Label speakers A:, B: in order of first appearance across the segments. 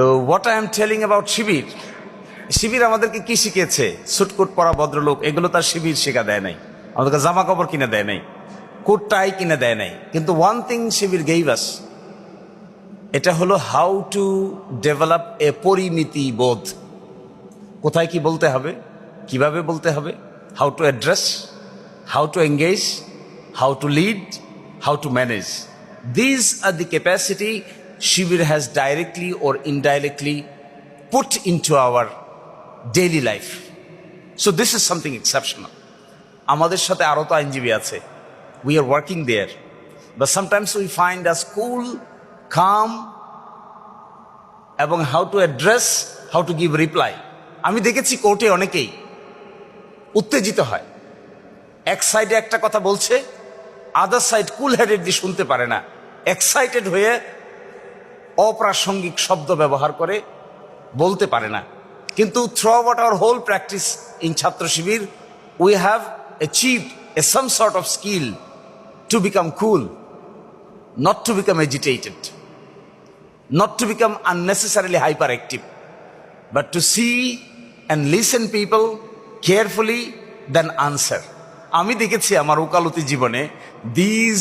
A: তো what I am telling about Shibir Shibir আমাদেরকে কি শিখেছে সুটকুট পরা ভদ্রলোক, এগুলো তার শিবির শেখা দেয় নাই। আমাদেরকে জামা কাপড় কিনে দেয় নাই, কোট টাই কিনে দেয় নাই। কিন্তু ওয়ান থিং শিবির গেইবাস এটা হলো হাউ টু ডেভেলপ এ পরিমিতি বোধ। কোথায় কি বলতে হবে? কীভাবে বলতে হবে? How to address how to engage how to lead how to manage these are the capacity has directly or indirectly put in to our daily life so this is something exceptional আমাদের সাথে আরও তো আইনজীবী আছে। We are working there but sometimes we find a school come এবং how to address how to give reply আমি দেখেছি কোর্টে অনেকেই উত্তেজিত হয়। এক সাইডে একটা কথা বলছে আদার সাইড কুল হেডেডলি শুনতে পারে না। এক্সাইটেড হয়ে অপ্রাসঙ্গিক শব্দ ব্যবহার করে বলতে পারে না কিন্তু throughout our whole practice in Chhatra Shibir we have achieve a some sort of skill to become cool not to become agitated not to become become hyper hyperactive, but to see and listen people carefully then answer. আমি দেখেছি আমার ওকালতি জীবনে these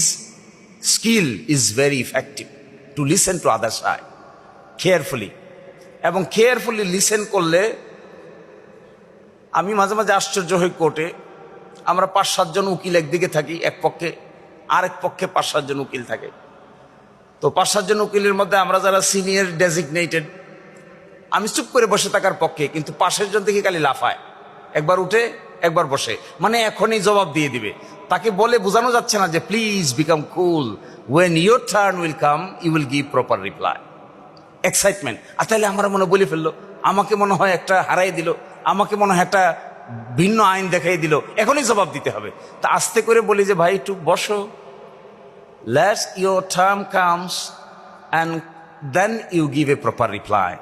A: skill is very effective to listen to other side carefully এবং carefully listen করলে আমি মাঝে মাঝে আশ্চর্য হই কোর্টে। আমরা পাঁচ সাতজন উকিল একদিকে থাকি, এক পক্ষে। আরেক পক্ষে পাঁচ সাতজন উকিল থাকে। তো পাঁচ সাতজন উকিলের মধ্যে আমরা যারা সিনিয়র ডেজিগনেটেড আমি চুপ করে বসে থাকার পক্ষে, কিন্তু পাশের জন থেকে খালি লাফায়। একবার উঠে, একবার বসে। মানে এখনই জবাব দিয়ে দিবে। তাকে বলে বোঝানো যাচ্ছে না যে please become cool when your turn will come you will give proper reply excitement আর তাহলে আমরা মনে বলে ফেলল। আমাকে মনে হয় একটা হারাই দিল। আমাকে মনে হয় একটা ভিন্ন আইন দেখাই দিল। এখনই জবাব দিতে হবে। তা আস্তে করে বলি যে, ভাই, একটু বসো। Let your term comes and then you give a proper reply.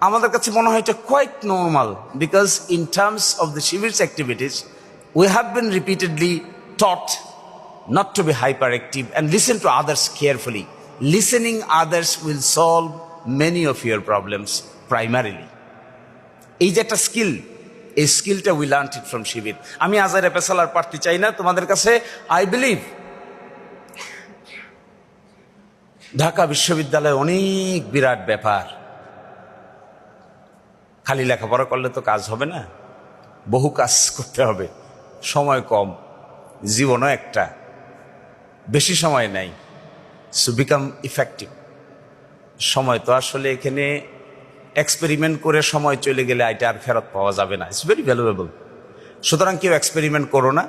A: আমাদের কাছে মনে হয় এটা quite normal because in terms of the Shibir's activities we have been repeatedly taught not to be hyperactive and listen to others carefully. Listening others will solve many of your problems primarily. এই যে একটা skill এই স্কিলটা we learn it from Shibir আমি আজারে পেশালার পারতে চাই না, তোমাদের কাছে আই বিলিভ ঢাকা বিশ্ববিদ্যালয় অনেক বিরাট ব্যাপার। খালি লেখাপড়া করলে তো কাজ হবে না, বহু কাজ করতে হবে, সময় কম, জীবনও একটা। বেশি সময় নাই সো বিকাম ইফেক্টিভ সময় তো আসলে এখানে এক্সপেরিমেন্ট করে সময় চলে গেলে এটা আর ফেরত পাওয়া যাবে না ইটস ভেরি ভ্যালুয়েবল সুতরাং কেউ এক্সপেরিমেন্ট করো না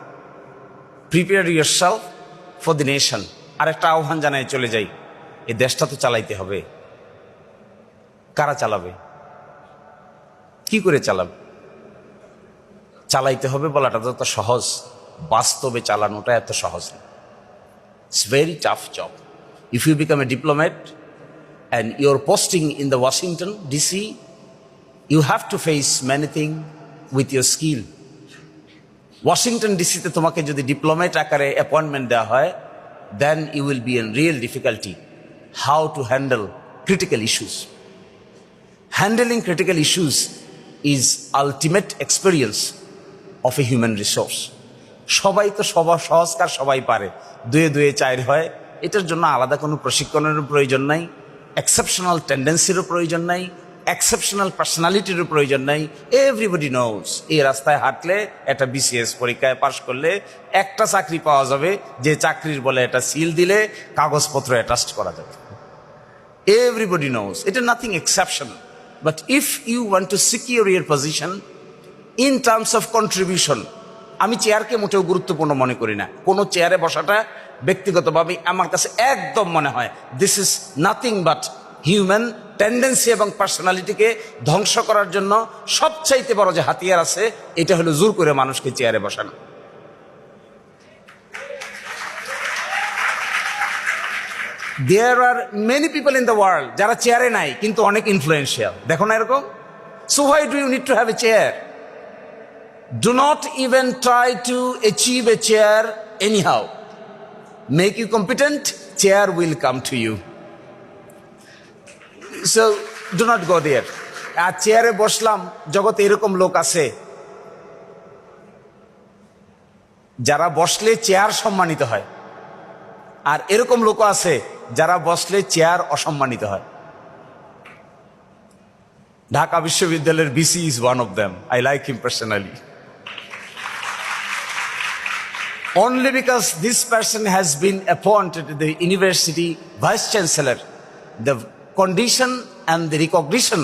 A: prepare yourself for the nation আর একটা আহ্বান জানাই চলে যাই, এই দেশটা তো চালাইতে হবে। কারা চালাবে? কি করে চালাবে? চালাইতে হবে বলাটা তো এত সহজ, বাস্তবে চালানোটা এত সহজ না। It's very tough job if you become a diplomat and your posting in the Washington DC you have to face many thing with your skill Washington ডিসিতে তোমাকে যদি ডিপ্লোমেট আকারে অ্যাপয়েন্টমেন্ট দেওয়া হয় then you will be in real difficulty how to handle critical issues handling critical issues is ultimate experience of a human resource সবাই তো সবার সহজকার সবাই পারে। দুয়ে দুয়ে চায়ের হয়। এটার জন্য আলাদা কোনো প্রশিক্ষণেরও প্রয়োজন নাই এক্সেপশনাল টেন্ডেন্সিরও প্রয়োজন নাই এক্সেপশনাল পার্সোনালিটিরও প্রয়োজন নাই। এভরিবডি নোজ এই রাস্তায় হাঁটলে একটা বিসিএস পরীক্ষায় পাশ করলে একটা চাকরি পাওয়া যাবে, যে চাকরির বলে এটা সিল দিলে কাগজপত্র অ্যাটাস্ট করা যাবে। এভরিবডি নোজ এটা nothing exception but if you want to secure your position in terms of contribution আমি চেয়ারকে মোটেও গুরুত্বপূর্ণ মনে করি না। কোনো চেয়ারে বসাটা ব্যক্তিগতভাবে আমার কাছে একদম মনে হয় this is nothing but human tendency এবং পার্সোনালিটিকে ধ্বংস করার জন্য সবচাইতে বড় যে হাতিয়ার আছে, এটা হলো জোর করে মানুষকে চেয়ারে বসানো। There are many people in the world যারা চেয়ারে নাই, কিন্তু অনেক ইনফ্লুয়েন্সিয়াল দেখো না এরকম? So why do you need to have a chair Do not even try to achieve a chair anyhow. Make you competent, chair will come to you. So do not go there আর চেয়ারে বসলাম জগতে এরকম লোক আছে। যারা বসলে chair সম্মানিত হয়। আর এরকম লোক আছে যারা বসলে চেয়ার অসম্মানিত হয়। ঢাকা বিশ্ববিদ্যালয়ের VC is one of them I like him personally only because this person has been appointed the university vice chancellor the condition and the recognition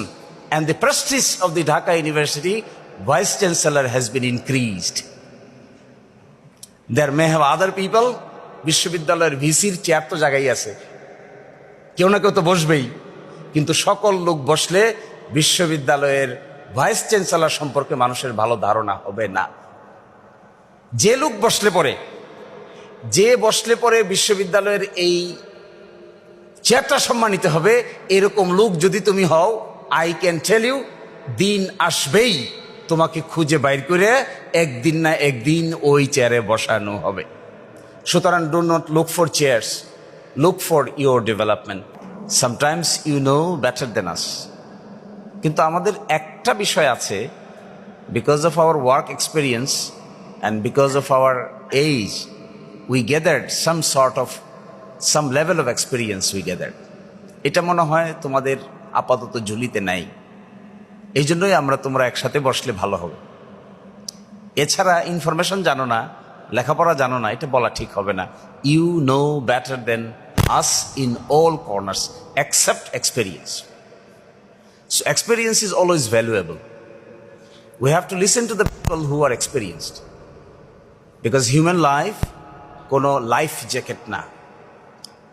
A: and the prestige of the dhaka university vice chancellor has been increased there may have other people বিশ্ববিদ্যালয়ের ভিসির chair তো জায়গায় আছে কেউ না কেউ তো বসবেই কিন্তু সকল লোক বসলে বিশ্ববিদ্যালয়ের ভাইস চ্যান্সেলর সম্পর্কে মানুষের ভালো ধারণা হবে না যে লোক বসলে পরে যে বসলে পরে বিশ্ববিদ্যালয়ের এই চেয়ারটা সম্মানিত হবে, এরকম লোক যদি তুমি হও আই ক্যান টেল ইউ দিন আসবেই তোমাকে খুঁজে বাইর করে একদিন না একদিন ওই চেয়ারে বসানো হবে। সুতরাং do not look for chairs look for your development sometimes you know better than us কিন্তু আমাদের একটা বিষয় আছে because of our work experience and because of our age we gathered some sort of some level of experience we gathered এটা মনে হয় তোমাদের আপাতত ঝুলিতে নাই। এই জন্যই আমরা তোমরা একসাথে বসলে ভালো হবে। এছাড়া ইনফরমেশন জানো না, লেখাপড়া জানো না, এটা বলা ঠিক হবে না। You know better than us in all corners accept experience So, experience is always valuable. We have to listen to the people who are experienced. Because human life কোনো লাইফ জ্যাকেট না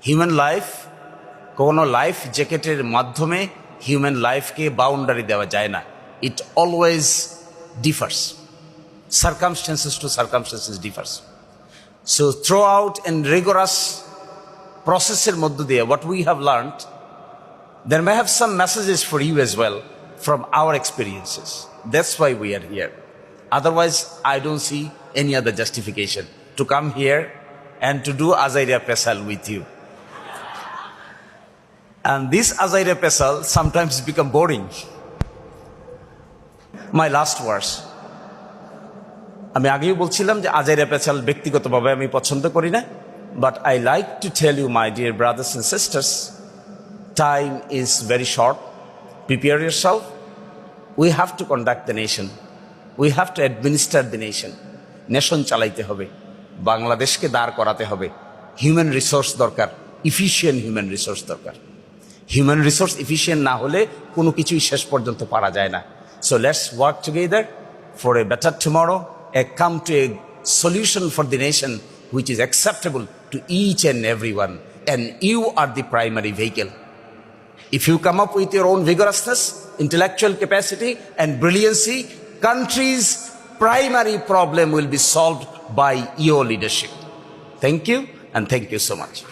A: হিউম্যান লাইফ কোনো life জ্যাকেটের মাধ্যমে human লাইফকে boundary দেওয়া যায় না it always differs circumstances to circumstances differs so throughout and rigorous প্রসেসের মধ্য দিয়ে what we have learned there may have some messages for you as well from our experiences. That's why we are here. Otherwise, I don't see any other justification to come here and to do Azairia Pesal with you. And this Azairia Pesal sometimes become boring. My last verse. আমি আগেই বলছিলাম যে আজাইরা পেছাল ব্যক্তিগতভাবে আমি পছন্দ করি না but I like to tell you my dear brothers and sisters time is very short. Prepare yourself. We have to conduct the nation. We have to administer the nation. Nation চালাইতে হবে বাংলাদেশকে দাঁড় করাতে হবে হিউম্যান রিসোর্স দরকার efficient human resource দরকার human resource efficient না হলে কোনো কিছুই শেষ পর্যন্ত পারা যায় না so let's work together for a better tomorrow a come to a solution for the nation which is acceptable to each and everyone and you are the primary vehicle If you come up with your own vigorousness, intellectual capacity, and brilliancy, country's primary problem will be solved by your leadership. Thank you, and thank you so much.